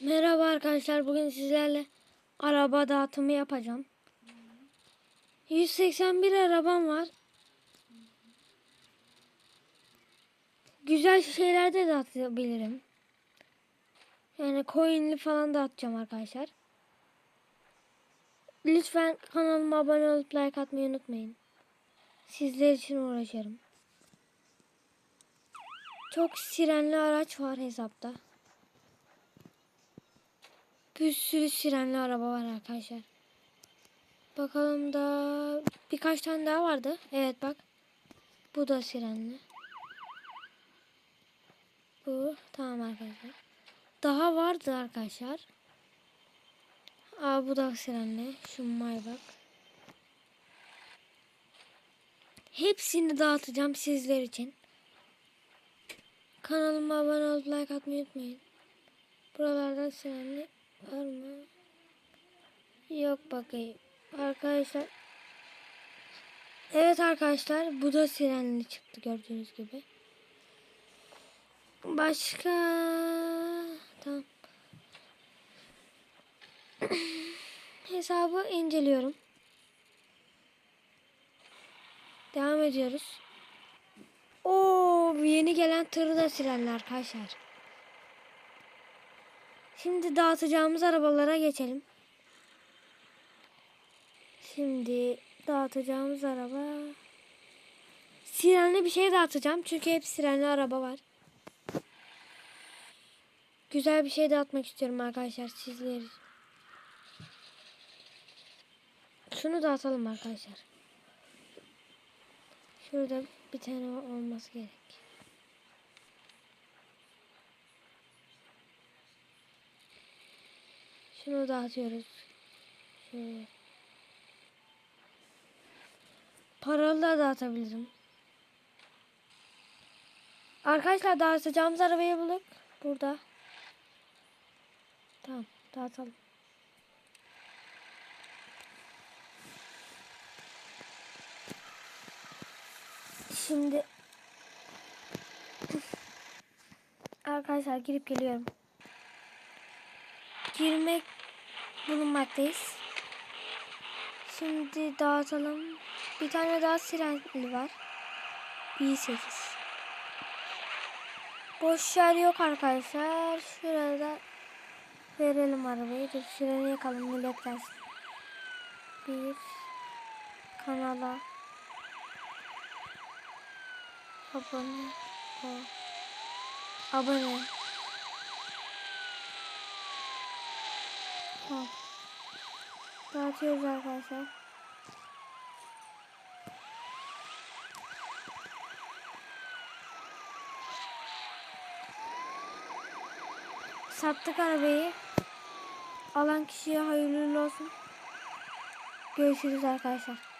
Merhaba arkadaşlar. Bugün sizlerle araba dağıtımı yapacağım. 181 arabam var. Güzel şeyler de dağıtabilirim. Yani coinli falan dağıtacağım arkadaşlar. Lütfen kanalıma abone olup like atmayı unutmayın. Sizler için uğraşırım. Çok sirenli araç var hesapta. Bir sürü sirenli araba var arkadaşlar. Bakalım da birkaç tane daha vardı. Evet bak. Bu da sirenli. Bu tamam arkadaşlar. Daha vardı arkadaşlar. Aa bu da sirenli. Şu Maybach. Hepsini dağıtacağım sizler için. Kanalıma abone olup like atmayı unutmayın. Buralarda sirenli var mı? Yok bakayım. Arkadaşlar. Evet arkadaşlar. Bu da sirenli çıktı gördüğünüz gibi. Başka. Tamam. Hesabı inceliyorum. Devam ediyoruz. Oo, yeni gelen tırı da sirenli arkadaşlar. Şimdi dağıtacağımız arabalara geçelim. Şimdi dağıtacağımız araba sirenli bir şey dağıtacağım çünkü hep sirenli araba var. Güzel bir şey dağıtmak istiyorum arkadaşlar sizler. Şunu dağıtalım arkadaşlar. Şurada bir tane olması gerek. Şunu dağıtıyoruz. Şöyle. Paralı da dağıtabilirim. Arkadaşlar dağıtacağımız arabayı bulduk. Burada. Tamam dağıtalım. Şimdi Arkadaşlar girip geliyorum. Girmek bulunmaktayız. Şimdi dağıtalım. Bir tane daha sirenli var. i8. Boş yer yok arkadaşlar. Şurada verelim arabayı. Dur sireni yakalım millet gelsin. Bir kanala abone ol. Abone. Tamam. Dağıtıyoruz arkadaşlar. Sattık arabayı. Alan kişiye hayırlı olsun. Görüşürüz arkadaşlar.